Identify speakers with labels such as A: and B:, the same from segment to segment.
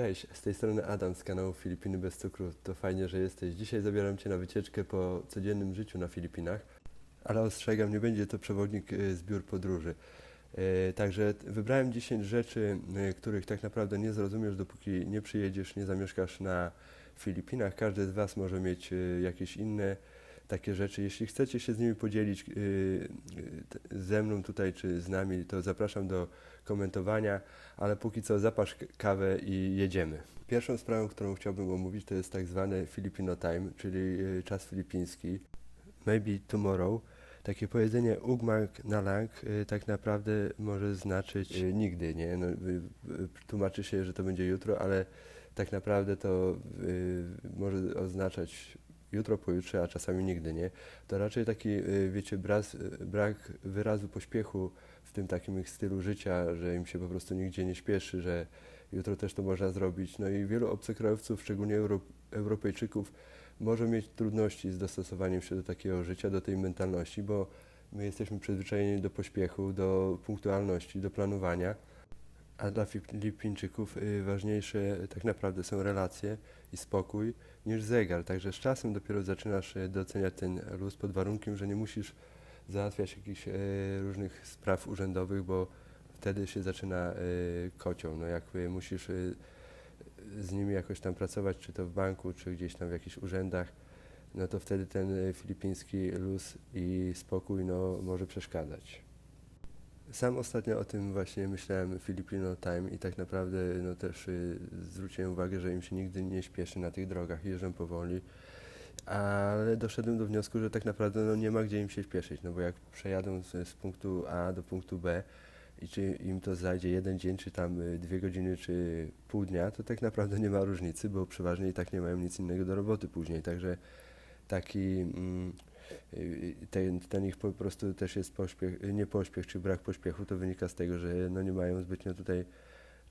A: Cześć, z tej strony Adam z kanału Filipiny bez cukru. To fajnie, że jesteś. Dzisiaj zabieram Cię na wycieczkę po codziennym życiu na Filipinach, ale ostrzegam, nie będzie to przewodnik y, z biur podróży. Y, Także wybrałem 10 rzeczy, y, których tak naprawdę nie zrozumiesz, dopóki nie przyjedziesz, nie zamieszkasz na Filipinach. Każdy z Was może mieć jakieś inne takie rzeczy. Jeśli chcecie się z nimi podzielić y, y, ze mną tutaj czy z nami, to zapraszam do komentowania, ale póki co zapasz kawę i jedziemy. Pierwszą sprawą, którą chciałbym omówić, to jest tak zwany Filipino Time, czyli y, czas filipiński. Maybe tomorrow. Takie powiedzenie ugmak na lang tak naprawdę może znaczyć nigdy, nie? No, tłumaczy się, że to będzie jutro, ale tak naprawdę to może oznaczać jutro, pojutrze, a czasami nigdy, nie? To raczej taki, y, wiecie, braz, y, brak wyrazu pośpiechu w tym takim ich stylu życia, że im się po prostu nigdzie nie śpieszy, że jutro też to można zrobić. No i wielu obcokrajowców, szczególnie Euro, Europejczyków, może mieć trudności z dostosowaniem się do takiego życia, do tej mentalności, bo my jesteśmy przyzwyczajeni do pośpiechu, do punktualności, do planowania, a dla Filipińczyków y, ważniejsze tak naprawdę są relacje i spokój niż zegar. Także z czasem dopiero zaczynasz y, doceniać ten luz pod warunkiem, że nie musisz załatwiać jakichś y, różnych spraw urzędowych, bo wtedy się zaczyna kocioł. No jak musisz z nimi jakoś tam pracować, czy to w banku, czy gdzieś tam w jakichś urzędach, no to wtedy ten filipiński luz i spokój no, może przeszkadzać. Sam ostatnio o tym właśnie myślałem Filipino Time i tak naprawdę no też y, zwróciłem uwagę, że im się nigdy nie śpieszy na tych drogach, jeżdżą powoli, ale doszedłem do wniosku, że tak naprawdę no, nie ma gdzie im się śpieszyć, no bo jak przejadą z, z punktu A do punktu B i czy im to zajdzie jeden dzień, czy tam y, dwie godziny, czy pół dnia, to tak naprawdę nie ma różnicy, bo przeważnie i tak nie mają nic innego do roboty później, także taki mm, ten, ten ich po prostu też jest pośpiech, nie pośpiech, czy brak pośpiechu, to wynika z tego, że no nie mają zbytnio tutaj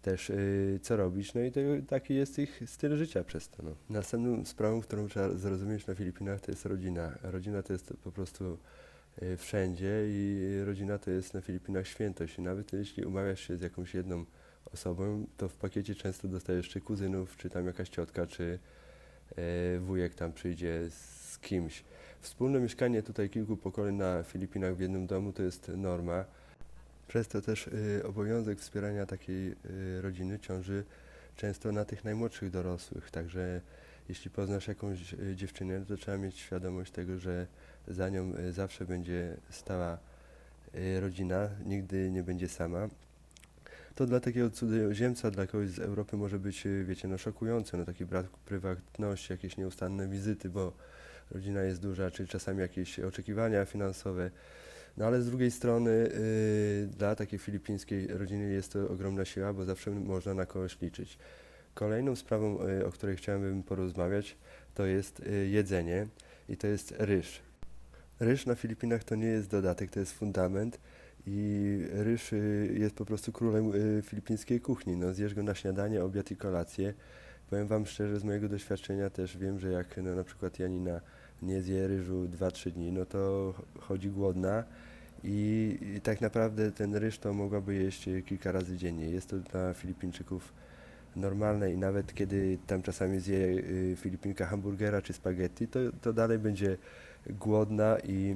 A: też y, co robić, no i to, taki jest ich styl życia przez to. No. Następną sprawą, którą trzeba zrozumieć na Filipinach, to jest rodzina. Rodzina to jest po prostu y, wszędzie i rodzina to jest na Filipinach świętość. I nawet jeśli umawiasz się z jakąś jedną osobą, to w pakiecie często dostajesz czy kuzynów, czy tam jakaś ciotka, czy e, wujek tam przyjdzie z kimś. Wspólne mieszkanie tutaj kilku pokoleń na Filipinach w jednym domu to jest norma. Przez to też y, obowiązek wspierania takiej y, rodziny ciąży często na tych najmłodszych dorosłych. Także jeśli poznasz jakąś y, dziewczynę, to trzeba mieć świadomość tego, że za nią y, zawsze będzie stała y, rodzina, nigdy nie będzie sama. To dla takiego cudzoziemca, dla kogoś z Europy może być, y, wiecie, no szokujące, no taki brak prywatności, jakieś nieustanne wizyty, bo rodzina jest duża, czy czasami jakieś oczekiwania finansowe. No ale z drugiej strony y, dla takiej filipińskiej rodziny jest to ogromna siła, bo zawsze można na kogoś liczyć. Kolejną sprawą, y, o której chciałem porozmawiać, to jest y, jedzenie i to jest ryż. Ryż na Filipinach to nie jest dodatek, to jest fundament i ryż y, jest po prostu królem y, filipińskiej kuchni. No, zjesz go na śniadanie, obiad i kolację. Powiem Wam szczerze, z mojego doświadczenia też wiem, że jak no, na przykład Janina nie zje ryżu 2-3 dni, no to ch- chodzi głodna i, i tak naprawdę ten ryż to mogłaby jeść kilka razy dziennie. Jest to dla Filipińczyków normalne i nawet kiedy tam czasami zje y, Filipinka hamburgera czy spaghetti, to, to dalej będzie głodna i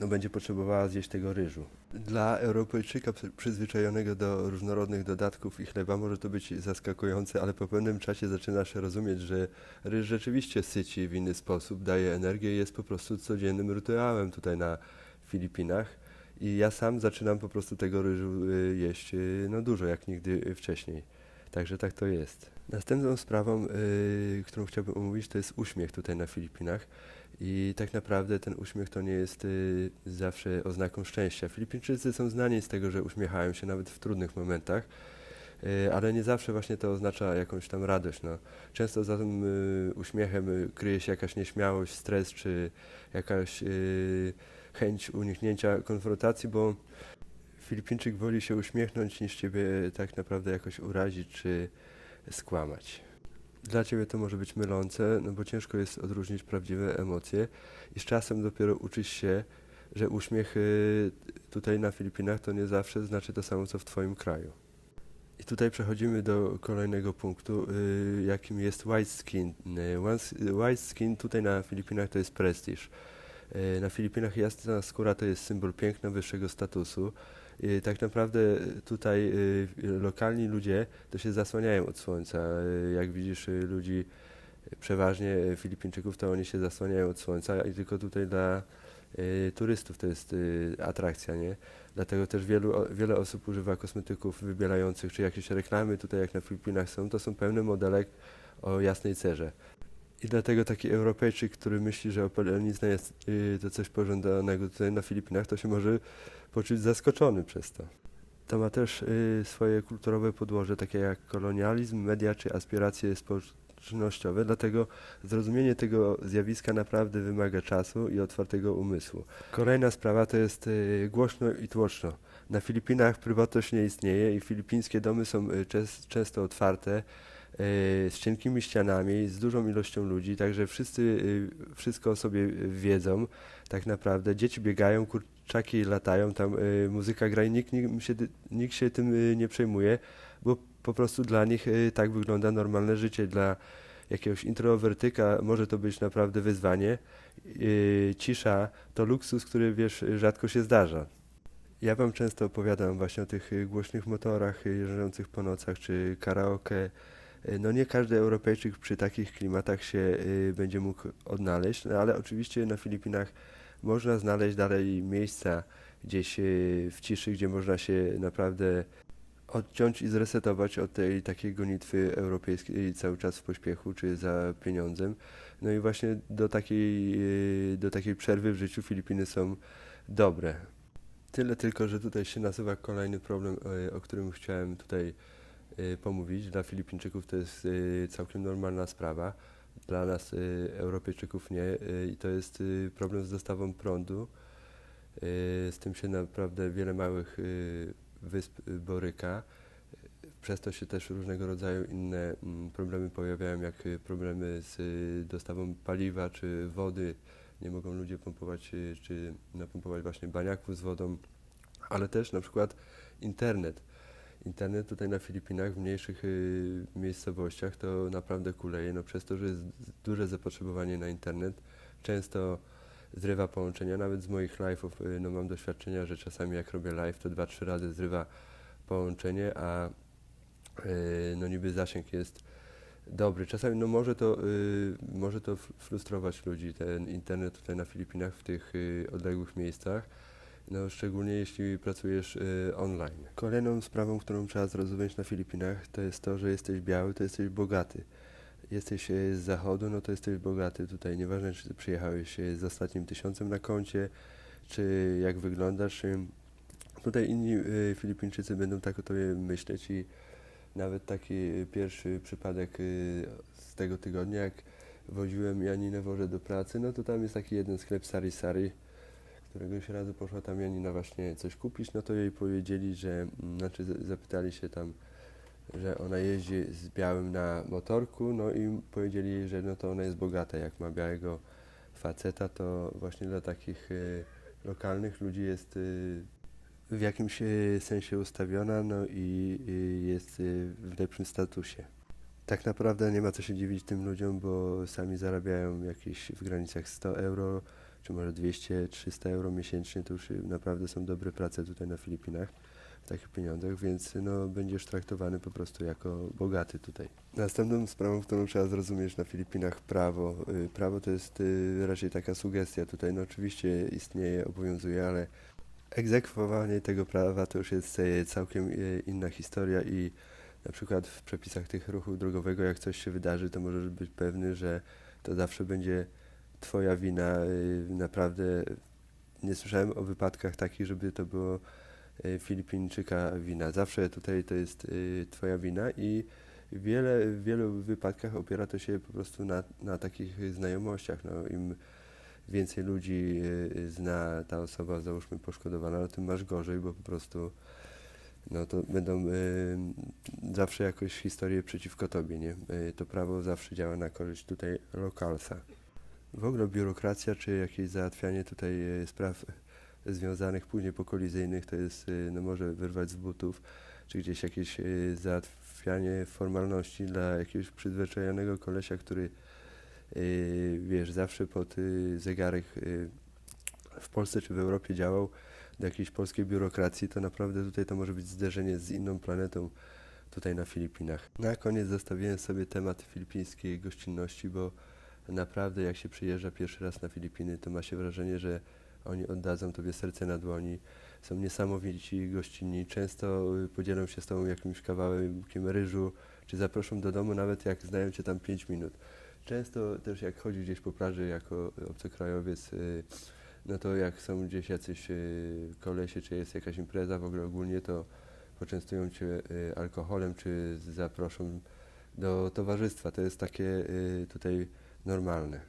A: no, będzie potrzebowała zjeść tego ryżu. Dla Europejczyka przy- przyzwyczajonego do różnorodnych dodatków i chleba może to być zaskakujące, ale po pewnym czasie zaczynasz rozumieć, że ryż rzeczywiście syci w inny sposób, daje energię i jest po prostu codziennym rytuałem tutaj na Filipinach. I ja sam zaczynam po prostu tego ryżu y, jeść y, no dużo, jak nigdy wcześniej. Także tak to jest. Następną sprawą, y, którą chciałbym omówić, to jest uśmiech tutaj na Filipinach. I tak naprawdę ten uśmiech to nie jest y, zawsze oznaką szczęścia. Filipińczycy są znani z tego, że uśmiechają się nawet w trudnych momentach, y, ale nie zawsze właśnie to oznacza jakąś tam radość. No. Często za tym y, uśmiechem kryje się jakaś nieśmiałość, stres czy jakaś chęć uniknięcia konfrontacji, bo Filipińczyk woli się uśmiechnąć niż ciebie tak naprawdę jakoś urazić czy skłamać. Dla ciebie to może być mylące, no bo ciężko jest odróżnić prawdziwe emocje i z czasem dopiero uczysz się, że uśmiech y, tutaj na Filipinach to nie zawsze znaczy to samo co w twoim kraju. I tutaj przechodzimy do kolejnego punktu, y, jakim jest white skin. Y, White skin tutaj na Filipinach to jest prestiż. Na Filipinach jasna skóra to jest symbol piękna, wyższego statusu. Y, Tak naprawdę tutaj y, lokalni ludzie to się zasłaniają od słońca. Y, Jak widzisz y, ludzi, y, przeważnie y, Filipińczyków, to oni się zasłaniają od słońca i tylko tutaj dla y, turystów to jest y, atrakcja, nie? Dlatego też wielu, wiele osób używa kosmetyków wybielających, czy jakieś reklamy tutaj jak na Filipinach są, to są pełne modelek o jasnej cerze. I dlatego taki Europejczyk, który myśli, że opalenizna jest y, to coś pożądanego tutaj na Filipinach, to się może poczuć zaskoczony przez to. To ma też y, swoje kulturowe podłoże, takie jak kolonializm, media czy aspiracje społecznościowe, dlatego zrozumienie tego zjawiska naprawdę wymaga czasu i otwartego umysłu. Kolejna sprawa to jest y, głośno i tłoczno. Na Filipinach prywatność nie istnieje i filipińskie domy są y, czes- często otwarte, z cienkimi ścianami, z dużą ilością ludzi, także wszyscy y, wszystko o sobie wiedzą tak naprawdę. Dzieci biegają, kurczaki latają, tam y, muzyka gra i nikt, nikt, się, nikt się tym y, nie przejmuje, bo po prostu dla nich y, tak wygląda normalne życie. Dla jakiegoś introwertyka może to być naprawdę wyzwanie. Y, cisza to luksus, który wiesz, rzadko się zdarza. Ja wam często opowiadam właśnie o tych y, głośnych motorach y, jeżdżących po nocach, czy karaoke. Y, No nie każdy Europejczyk przy takich klimatach się y, będzie mógł odnaleźć, no ale oczywiście na Filipinach można znaleźć dalej miejsca gdzieś y, w ciszy, gdzie można się naprawdę odciąć i zresetować od tej takiej gonitwy europejskiej cały czas w pośpiechu, czy za pieniądzem. No i właśnie do takiej, y, do takiej przerwy w życiu Filipiny są dobre. Tyle tylko, że tutaj się nasuwa kolejny problem, o którym chciałem tutaj pomówić. Dla Filipińczyków to jest y, całkiem normalna sprawa, dla nas y, Europejczyków nie y, i to jest y, problem z dostawą prądu. Y, Z tym się naprawdę wiele małych y, wysp y, boryka. Przez to się też różnego rodzaju inne mm, problemy pojawiają, jak y, problemy z y, dostawą paliwa czy wody. Nie mogą ludzie pompować y, czy napompować właśnie baniaków z wodą, ale też na przykład internet. Internet tutaj na Filipinach, w mniejszych y, miejscowościach to naprawdę kuleje, no przez to, że jest duże zapotrzebowanie na internet, często zrywa połączenia, nawet z moich live'ów, y, no mam doświadczenia, że czasami jak robię live, to dwa, trzy razy zrywa połączenie, a y, no niby zasięg jest dobry. Czasami no może to, może to frustrować ludzi, ten internet tutaj na Filipinach, w tych odległych miejscach, no szczególnie jeśli pracujesz y, online. Kolejną sprawą, którą trzeba zrozumieć na Filipinach, to jest to, że jesteś biały, to jesteś bogaty. Jesteś y, z zachodu, no to jesteś bogaty tutaj. Nieważne, czy przyjechałeś y, z ostatnim tysiącem na koncie, czy jak wyglądasz. y, Tutaj inni y, Filipińczycy będą tak o tobie myśleć i nawet taki pierwszy przypadek y, z tego tygodnia, jak woziłem Janinę Woże do pracy, no to tam jest taki jeden sklep Sari Sari, któregoś razu poszła tam Janina właśnie coś kupić, no to jej powiedzieli, że, mm, znaczy zapytali się tam, że ona jeździ z białym na motorku, no i powiedzieli że no to ona jest bogata, jak ma białego faceta, to właśnie dla takich y, lokalnych ludzi jest y, w jakimś y, sensie ustawiona, no i y, jest y, w lepszym statusie. Tak naprawdę nie ma co się dziwić tym ludziom, bo sami zarabiają jakieś w granicach 100 euro, czy może 200-300 euro miesięcznie, to już y, naprawdę są dobre prace tutaj na Filipinach w takich pieniądzach, więc no, będziesz traktowany po prostu jako bogaty tutaj. Następną sprawą, którą trzeba zrozumieć na Filipinach, prawo. Y, Prawo to jest y, raczej taka sugestia tutaj, no oczywiście istnieje, obowiązuje, ale egzekwowanie tego prawa to już jest e, całkiem inna historia i na przykład w przepisach tych ruchu drogowego, jak coś się wydarzy, to możesz być pewny, że to zawsze będzie twoja wina. E, Naprawdę nie słyszałem o wypadkach takich, żeby to było e, Filipińczyka wina. Zawsze tutaj to jest e, twoja wina i wiele, w wielu wypadkach opiera to się po prostu na, na takich znajomościach. No, Im więcej ludzi y, zna ta osoba, załóżmy poszkodowana, no tym masz gorzej, bo po prostu no to będą y, zawsze jakoś historie przeciwko tobie, nie? Y, to prawo zawsze działa na korzyść tutaj lokalsa. W ogóle biurokracja czy jakieś załatwianie tutaj y, spraw związanych później pokolizyjnych to jest, y, no może wyrwać z butów. czy gdzieś jakieś y, załatwianie formalności dla jakiegoś przyzwyczajonego kolesia, który wiesz, zawsze pod zegarek w Polsce czy w Europie działał do jakiejś polskiej biurokracji, to naprawdę tutaj to może być zderzenie z inną planetą tutaj na Filipinach. Na koniec zostawiłem sobie temat filipińskiej gościnności, bo naprawdę jak się przyjeżdża pierwszy raz na Filipiny, to ma się wrażenie, że oni oddadzą tobie serce na dłoni. Są niesamowici gościnni, często y, podzielą się z tobą jakimś kawałkiem ryżu, czy zaproszą do domu nawet jak znają cię tam 5 minut. Często też jak chodzisz gdzieś po plaży jako obcokrajowiec, y, no to jak są gdzieś jacyś y, kolesie, czy jest jakaś impreza w ogóle ogólnie, to poczęstują cię alkoholem, czy zaproszą do towarzystwa. To jest takie tutaj normalne.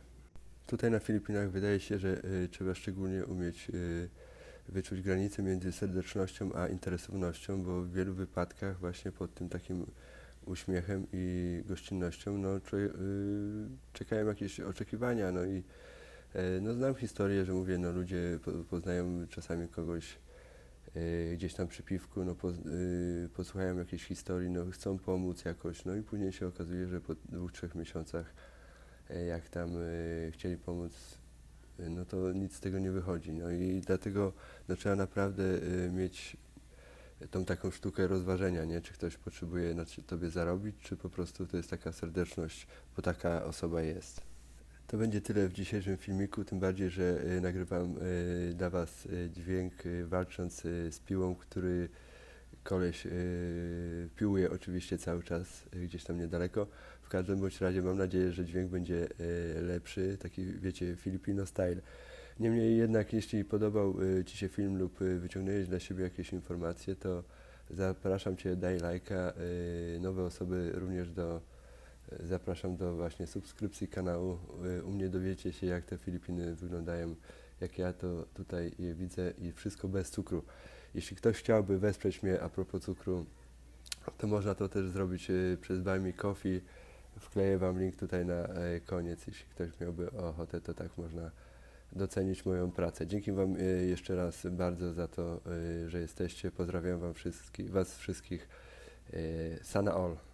A: Tutaj na Filipinach wydaje się, że y, trzeba szczególnie umieć y, wyczuć granicę między serdecznością a interesownością, bo w wielu wypadkach właśnie pod tym takim uśmiechem i gościnnością no, y, czekają jakieś oczekiwania. No i e, no, znam historię, że mówię, no ludzie po, poznają czasami kogoś e, gdzieś tam przy piwku, no, posłuchają jakiejś historii, no, chcą pomóc jakoś, no i później się okazuje, że po dwóch, trzech miesiącach jak tam e, chcieli pomóc, e, no to nic z tego nie wychodzi. No i dlatego no, trzeba naprawdę e, mieć tą taką sztukę rozważenia, nie? Czy ktoś potrzebuje na ci- tobie zarobić, czy po prostu to jest taka serdeczność, bo taka osoba jest. To będzie tyle w dzisiejszym filmiku, tym bardziej, że e, nagrywam e, dla Was e, dźwięk e, walcząc e, z piłą, który koleś e, piłuje oczywiście cały czas e, gdzieś tam niedaleko. W każdym bądź razie mam nadzieję, że dźwięk będzie e, lepszy, taki wiecie, Filipino style. Niemniej jednak, jeśli podobał e, Ci się film lub wyciągnąłeś dla siebie jakieś informacje, to zapraszam Cię, daj lajka, e, nowe osoby również do, zapraszam do właśnie subskrypcji kanału. U mnie dowiecie się, jak te Filipiny wyglądają, jak ja to tutaj je widzę i wszystko bez cukru. Jeśli ktoś chciałby wesprzeć mnie a propos cukru, to można to też zrobić e, przez Buy Me Coffee. Wkleję Wam link tutaj na e, koniec, jeśli ktoś miałby ochotę, to tak można docenić moją pracę. Dzięki Wam e, jeszcze raz bardzo za to, e, że jesteście. Pozdrawiam Wam wszystkich, Was wszystkich. Sana All.